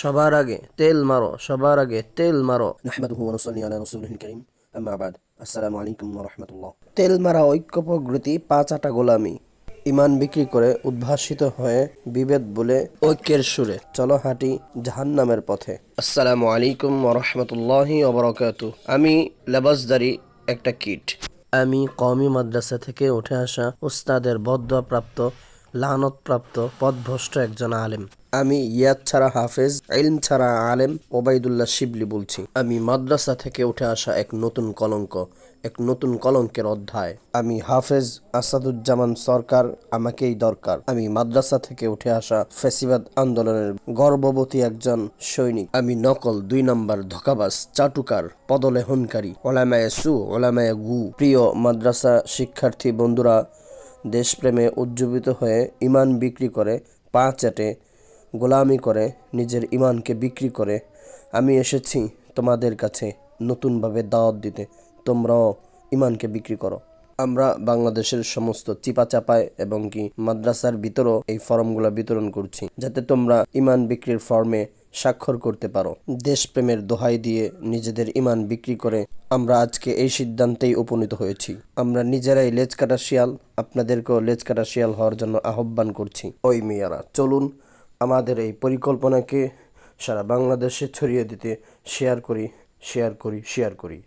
সবার আগে তেল মারো সবার আগে তেল মারো। নাহমাদুহু ওয়া নুসাল্লি আলা রাসূলিহিল কারীম আম্মা বাদ। আসসালামু আলাইকুম ওয়া রাহমাতুল্লাহ। তেল মারা ঐক্য প্রগতি পাঁচ আটা গোলামি। ইমান বিক্রি করে উদ্ভাসিত হয়ে বিভেদ বলে ঐক্যের সুরে চলো হাঁটি জাহান্নামের পথে। আসসালামু আলাইকুম ওরহমতুল্লাহি ওবরাকাতু আমি লেবাসদারি একটা কিট। আমি কওমি মাদ্রাসা থেকে উঠে আসা উস্তাদের বদপ্রাপ্ত লানতপ্রাপ্ত পদভ্রষ্ট একজন আলেম। আমি ইয়াদ ছাড়া হাফেজ, ইলম ছাড়া আলেম ওবাইদুল্লাহ শিবলি বলছি। আমি মাদ্রাসা থেকে উঠে আসা এক নতুন কলঙ্ক, এক নতুন কলঙ্কের অধ্যায়। আমি হাফেজ আসাদুজ্জামান সরকার, আমাকেই দরকার। আমি মাদ্রাসা থেকে উঠে আসা ফেসিবাদ আন্দোলনের গর্ভবতী একজন সৈনিক। আমি নকল দুই নম্বর ধোকাবাজ, চাটুকার, পদলেহনকারী। ওলামায়ে সু, ওলামায়ে গু। প্রিয় মাদ্রাসা শিক্ষার্থী বন্ধুরা দেশপ্রেমে উজ্জীবিত হয়ে ইমান বিক্রি করে, পা চেটে, গোলামি করে নিজের ইমানকে বিক্রি করে, আমি এসেছি তোমাদের কাছে নতুনভাবে দাওয়াত দিতে। তোমরাও ইমানকে বিক্রি করো। আমরা বাংলাদেশের সমস্ত চিপা চাপায় এবং কি মাদ্রাসার ভিতরও এই ফর্মগুলো বিতরণ করছি, যাতে তোমরা ইমান বিক্রির ফর্মে স্বাক্ষর করতে পারো। দেশপ্রেমের দোহাই দিয়ে নিজেদের ইমান বিক্রি করে আমরা আজকে এই সিদ্ধান্তেই উপনীত হয়েছি। আমরা নিজেরাই লেজ কাটা শিয়াল, আপনাদেরকেও লেজ কাটা শিয়াল হওয়ার জন্য আহ্বান করছি। ওই মেয়ারা, চলুন আমাদের এই পরিকল্পনাকে সারা বাংলাদেশে ছড়িয়ে দিতে শেয়ার করি শেয়ার করি শেয়ার করি।